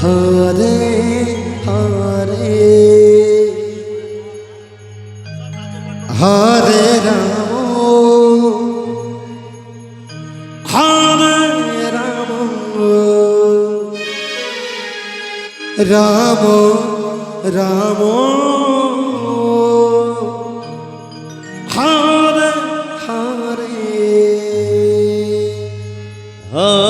হারে হারে। হারে রাম। হারে রাম। রাম রাম। হারে হারে। হারে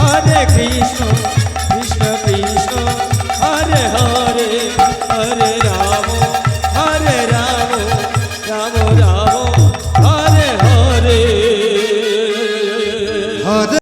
হরে কৃষ্ণ।